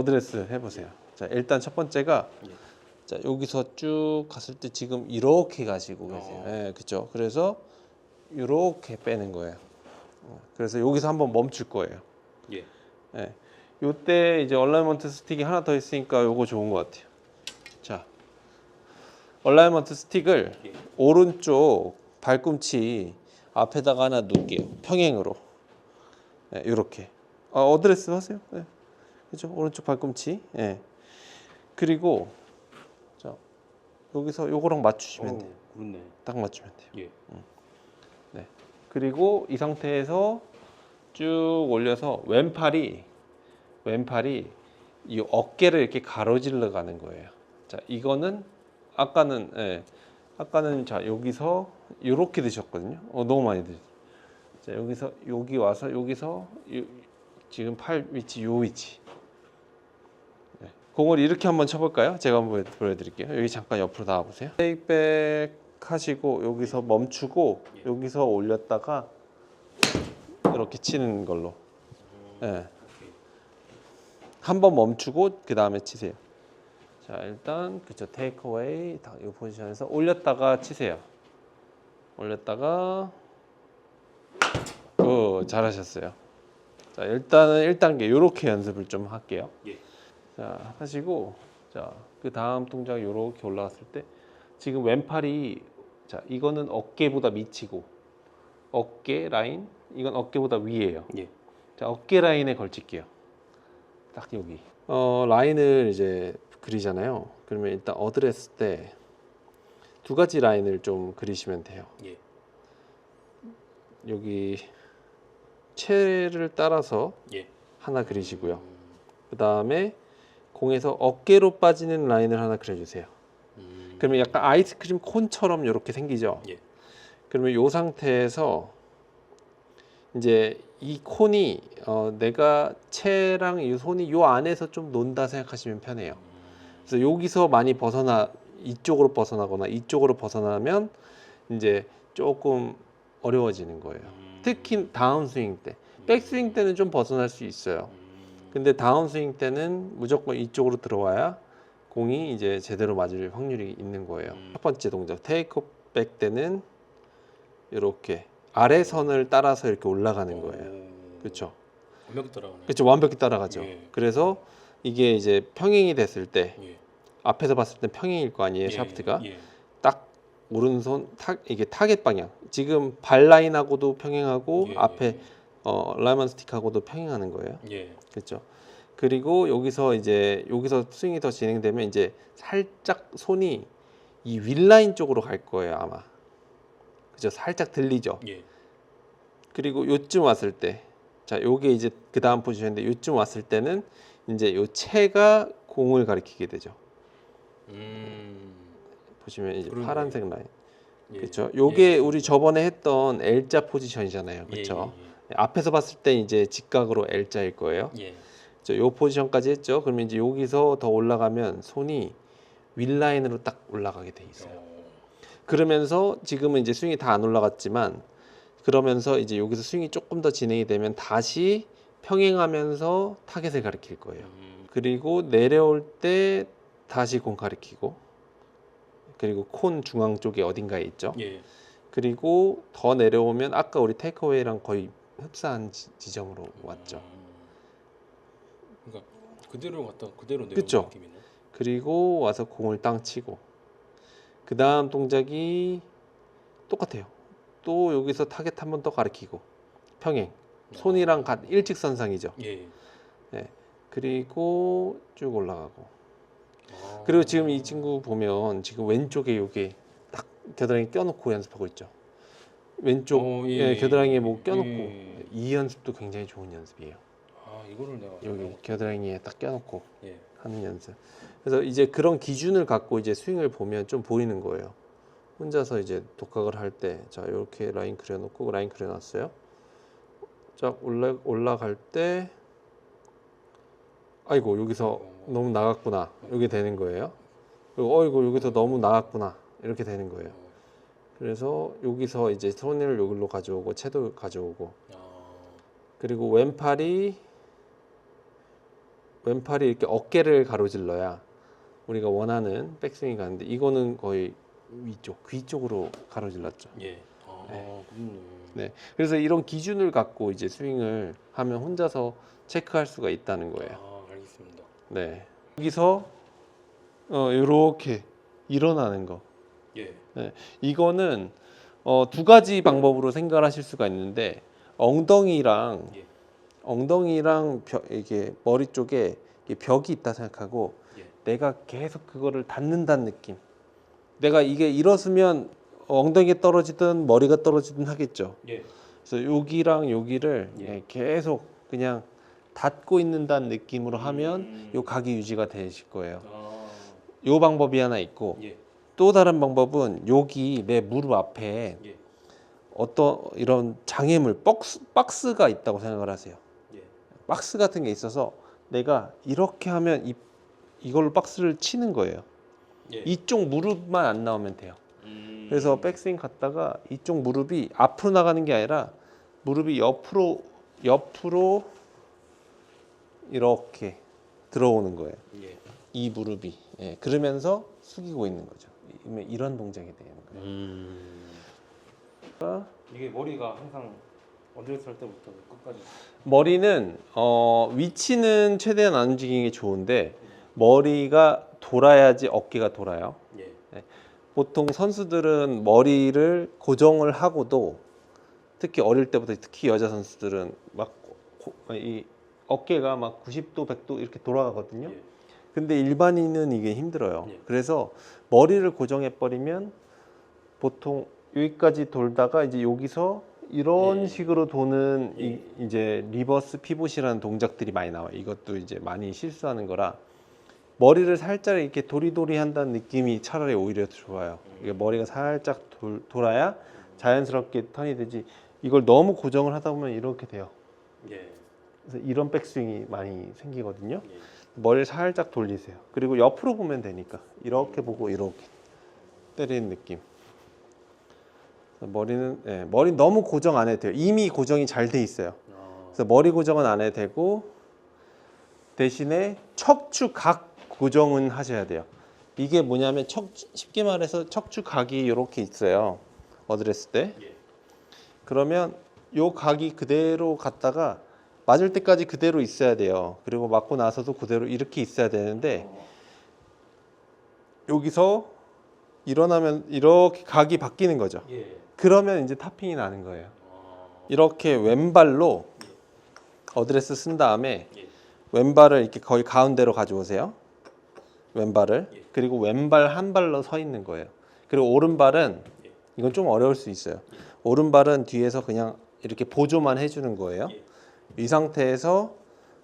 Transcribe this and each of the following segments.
어드레스 해보세요. 자, 일단 첫 번째가 예. 자 여기서 쭉 갔을 때 지금 이렇게 가시고 계세요. 어. 예, 그렇죠. 그래서 이렇게 빼는 거예요. 어, 그래서 여기서 한번 멈출 거예요. 예. 예. 요때 이제 얼라이먼트 스틱이 하나 더 있으니까 요거 좋은 것 같아요. 자, 얼라이먼트 스틱을 예. 오른쪽 발꿈치 앞에다가 하나 놓을게요. 평행으로. 예, 요렇게. 아, 어드레스 하세요. 예. 그죠? 오른쪽 발꿈치. 예. 그리고 자, 여기서 요거랑 맞추시면 돼요. 오, 그렇네. 딱 맞추면 돼요. 예. 그리고 이 상태에서 쭉 올려서 왼팔이 왼팔이 이 어깨를 이렇게 가로질러 가는 거예요. 자, 이거는 아까는 예. 아까는 자, 여기서 요렇게 드셨거든요. 어, 너무 많이 드셨어요. 자, 여기서 여기 와서 여기서 요- 지금 팔 위치 요 위치. 네. 공을 이렇게 한번 쳐볼까요? 제가 한번 보여- 보여드릴게요. 여기 잠깐 옆으로 나와 보세요. 테이크백 하시고 여기서 멈추고 여기서 올렸다가 이렇게 치는 걸로. 예. 한번 멈추고 그 다음에 치세요. 자 일단 그쵸 테이크어웨이 이 포지션에서 올렸다가 치세요. 올렸다가 오 잘하셨어요. 자 일단은 1단계 이렇게 연습을 좀 할게요. 예. 자 하시고 자그 다음 동작 이렇게 올라갔을 때 지금 왼팔이 자 이거는 어깨보다 밑이고 어깨 라인 이건 어깨보다 위에요. 예. 자 어깨 라인에 걸칠게요. 딱 여기. 어 라인을 이제 그리잖아요. 그러면 일단 어드레스 때 두 가지 라인을 좀 그리시면 돼요. 예. 여기 채를 따라서 예. 하나 그리시고요. 그 다음에 공에서 어깨로 빠지는 라인을 하나 그려주세요. 음. 그러면 약간 아이스크림 콘처럼 이렇게 생기죠. 예. 그러면 이 상태에서 이제 이 콘이 어, 내가 채랑 이 손이 요 안에서 좀 논다 생각하시면 편해요. 그래서 여기서 많이 벗어나 이쪽으로 벗어나거나 이쪽으로 벗어나면 이제 조금 어려워지는 거예요. 음. 특히 다운 스윙 때, 백스윙 때는 좀 벗어날 수 있어요. 음. 근데 다운 스윙 때는 무조건 이쪽으로 들어와야 공이 이제 제대로 맞을 확률이 있는 거예요. 음. 첫 번째 동작 테이크백 때는 이렇게 아래 선을 따라서 이렇게 올라가는 거예요. 오. 그렇죠? 완벽히 따라가네. 그렇죠. 완벽히 따라가죠. 예. 그래서 이게 이제 평행이 됐을 때 예. 앞에서 봤을 때 평행일 거 아니에요, 예. 샤프트가 예. 딱 오른손 타 이게 타겟 방향. 지금 발 라인하고도 평행하고 예. 앞에 어 라이먼 스틱하고도 평행하는 거예요. 예. 그렇죠. 그리고 여기서 이제 여기서 스윙이 더 진행되면 이제 살짝 손이 이 윗라인 쪽으로 갈 거예요 아마. 그죠? 살짝 들리죠. 예. 그리고 요쯤 왔을 때, 자 요게 이제 그 다음 포지션인데 요쯤 왔을 때는 이제 요 채가 공을 가리키게 되죠. 음. 보시면 이제 그러네. 파란색 라인. 예. 그렇죠. 요게 예. 우리 저번에 했던 L자 포지션이잖아요. 그렇죠. 앞에서 봤을 때 이제 직각으로 L자일 거예요. 예. 요 포지션까지 했죠. 그러면 이제 여기서 더 올라가면 손이 윗라인으로 딱 올라가게 돼 있어요. 어. 그러면서 지금은 이제 스윙이 다 안 올라갔지만 그러면서 이제 여기서 스윙이 조금 더 진행이 되면 다시 평행하면서 타겟을 가리킬 거예요. 음. 그리고 내려올 때 다시 공 가리키고 그리고 콘 중앙 쪽에 어딘가에 있죠. 예. 그리고 더 내려오면 아까 우리 테이크어웨이랑 거의 흡사한 지, 지점으로 왔죠. 음. 그러니까 그대로 갔다 그대로 내려오는 그쵸. 느낌이네. 그리고 와서 공을 땅 치고 그 다음 동작이 똑같아요. 또 여기서 타겟 한 번 더 가리키고 평행 손이랑 같 일직선상이죠. 예. 그리고 쭉 올라가고 아. 그리고 지금 이 친구 보면 지금 왼쪽에 요게 딱 겨드랑이 껴놓고 연습하고 있죠. 왼쪽 어, 예, 예, 겨드랑이에 뭐 예. 껴놓고 예. 이 연습도 굉장히 좋은 연습이에요. 아 이거를 내가 여기 겨드랑이에 딱 껴놓고 예. 하는 연습. 그래서 이제 그런 기준을 갖고 이제 스윙을 보면 좀 보이는 거예요. 혼자서 이제 독학을 할 때, 자 이렇게 라인 그려놓고 라인 그려놨어요. 쫙 올라 올라갈 때, 아이고 여기서 너무 나갔구나 이렇게 되는 거예요. 그리고 어이구 여기서 너무 나갔구나 이렇게 되는 거예요. 그래서 여기서 이제 손을 여기로 가져오고 채도 가져오고 아. 그리고 왼팔이 왼팔이 이렇게 어깨를 가로질러야 우리가 원하는 백스윙이 가는데 이거는 거의 위쪽 귀 쪽으로 가로질렀죠. 예. 아, 네. 그렇네. 네. 그래서 이런 기준을 갖고 이제 스윙을 하면 혼자서 체크할 수가 있다는 거예요. 아, 알겠습니다. 네. 여기서 어 이렇게 일어나는 거. 예. 이거는 어, 두 가지 방법으로 생각을 하실 수가 있는데 엉덩이랑 예. 엉덩이랑 벽, 이게 머리 쪽에 이게 벽이 있다 생각하고 예. 내가 계속 그거를 닿는다는 느낌. 내가 이게 일어서면 엉덩이에 떨어지든 머리가 떨어지든 하겠죠. 예. 그래서 여기랑 여기를 예. 예, 계속 그냥 닿고 있는다는 느낌으로 하면 음. 요 각이 유지가 되실 거예요. 아, 요 방법이 하나 있고 예. 또 다른 방법은 여기 내 무릎 앞에 예. 어떤 이런 장애물 박스, 박스가 있다고 생각을 하세요. 예. 박스 같은 게 있어서 내가 이렇게 하면 이 이걸로 박스를 치는 거예요. 예. 이쪽 무릎만 안 나오면 돼요. 음. 그래서 백스윙 갔다가 이쪽 무릎이 앞으로 나가는 게 아니라 무릎이 옆으로 옆으로 이렇게 들어오는 거예요. 예. 이 무릎이 예, 그러면서 숙이고 있는 거죠. 이- 이런 동작이 되는 거예요. 음. 이게 머리가 항상 할 때부터 끝까지 머리는 어, 위치는 최대한 안 움직이는 게 좋은데 머리가 돌아야지 어깨가 돌아요. 예. 보통 선수들은 머리를 고정을 하고도 특히 어릴 때부터 특히 여자 선수들은 막 이 어깨가 막 90도, 100도 이렇게 돌아가거든요. 예. 근데 일반인은 이게 힘들어요. 예. 그래서 머리를 고정해 버리면 보통 여기까지 돌다가 이제 여기서 이런 예. 식으로 도는 예. 이, 이제 리버스 피봇이라는 동작들이 많이 나와요. 이것도 이제 많이 실수하는 거라 머리를 살짝 이렇게 도리도리 한다는 느낌이 차라리 오히려 좋아요. 이게 머리가 살짝 돌, 돌아야 자연스럽게 턴이 되지. 이걸 너무 고정을 하다 보면 이렇게 돼요. 예. 그래서 이런 백스윙이 많이 생기거든요. 예. 머리를 살짝 돌리세요. 그리고 옆으로 보면 되니까 이렇게 보고 이렇게 때리는 느낌. 머리는 예, 머리 너무 고정 안 해도 돼요. 이미 고정이 잘 돼 있어요. 아. 그래서 머리 고정은 안 해도 되고 대신에 척추 각 고정은 하셔야 돼요. 이게 뭐냐면 척 쉽게 말해서 척추 각이 이렇게 있어요. 어드레스 때. 예. 그러면 요 각이 그대로 갔다가 맞을 때까지 그대로 있어야 돼요. 그리고 맞고 나서도 그대로 이렇게 있어야 되는데 여기서 일어나면 이렇게 각이 바뀌는 거죠. 예. 그러면 이제 탑핑이 나는 거예요. 아. 이렇게 왼발로 어드레스 쓴 다음에 예. 왼발을 이렇게 거의 가운데로 가져오세요. 왼발을 예. 그리고 왼발 한 발로 서 있는 거예요. 그리고 오른발은 예. 이건 좀 어려울 수 있어요. 오른발은 뒤에서 그냥 이렇게 보조만 해주는 거예요. 예. 이 상태에서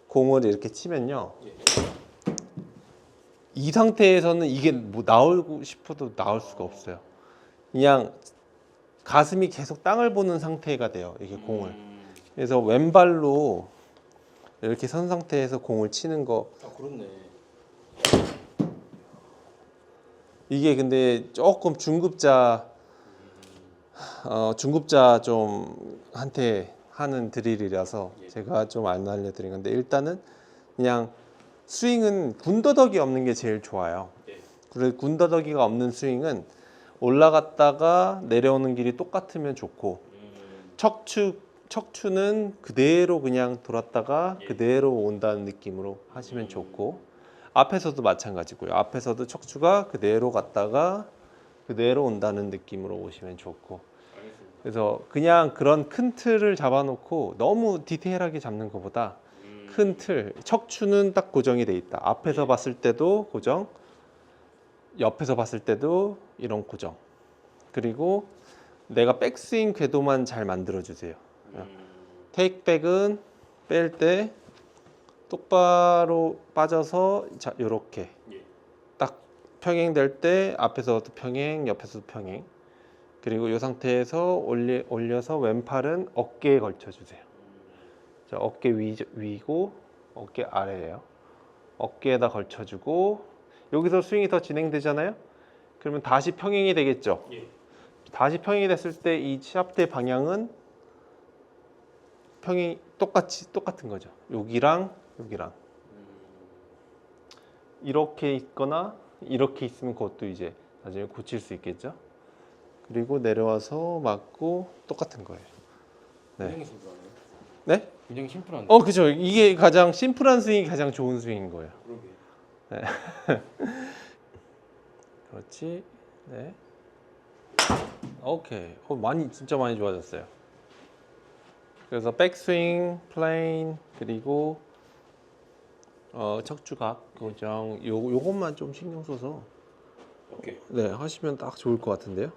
공을 이렇게 치면요. 예. 이 상태에서는 이게 뭐 나오고 싶어도 나올 수가 없어요. 그냥 가슴이 계속 땅을 보는 상태가 돼요. 이게 공을. 음. 그래서 왼발로 이렇게 선 상태에서 공을 치는 거 아, 그렇네. 이게 근데 조금 중급자 어, 중급자 좀 한테 하는 드릴이라서 예. 제가 좀 안 알려드린 건데 일단은 그냥 스윙은 군더더기 없는 게 제일 좋아요. 예. 그리고 군더더기가 없는 스윙은 올라갔다가 내려오는 길이 똑같으면 좋고 음. 척추 척추는 그대로 그냥 돌았다가 예. 그대로 온다는 느낌으로 하시면 좋고 앞에서도 마찬가지고요. 앞에서도 척추가 그대로 갔다가 그대로 온다는 느낌으로 오시면 좋고. 그래서 그냥 그런 큰 틀을 잡아놓고 너무 디테일하게 잡는 것보다 음. 큰 틀, 척추는 딱 고정이 돼 있다. 앞에서 예. 봤을 때도 고정, 옆에서 봤을 때도 이런 고정. 그리고 내가 백스윙 궤도만 잘 만들어 주세요. 음. 테이크백은 뺄 때 똑바로 빠져서 자 요렇게 예. 딱 평행될 때 앞에서도 평행, 옆에서도 평행. 그리고 이 상태에서 올리, 올려서 왼팔은 어깨에 걸쳐 주세요. 자, 어깨 위, 위고 어깨 아래예요. 어깨에다 걸쳐주고 여기서 스윙이 더 진행되잖아요. 그러면 다시 평행이 되겠죠. 예. 다시 평행이 됐을 때이 샵대 방향은 평행 똑같이 똑같은 거죠. 여기랑 여기랑 음. 이렇게 있거나 이렇게 있으면 그것도 이제 나중에 고칠 수 있겠죠. 그리고 내려와서 맞고 똑같은 거예요. 네. 굉장히 심플하네요. 네? 굉장히 심플한데. 어, 그죠. 이게 가장 심플한 스윙이 가장 좋은 스윙인 거예요. 그러게. 그렇지. 네. 오케이. 어, 많이 진짜 많이 좋아졌어요. 그래서 백스윙, 플레인 그리고 어, 척추각 고정 요 요것만 좀 신경 써서 오케이. 네 하시면 딱 좋을 것 같은데요.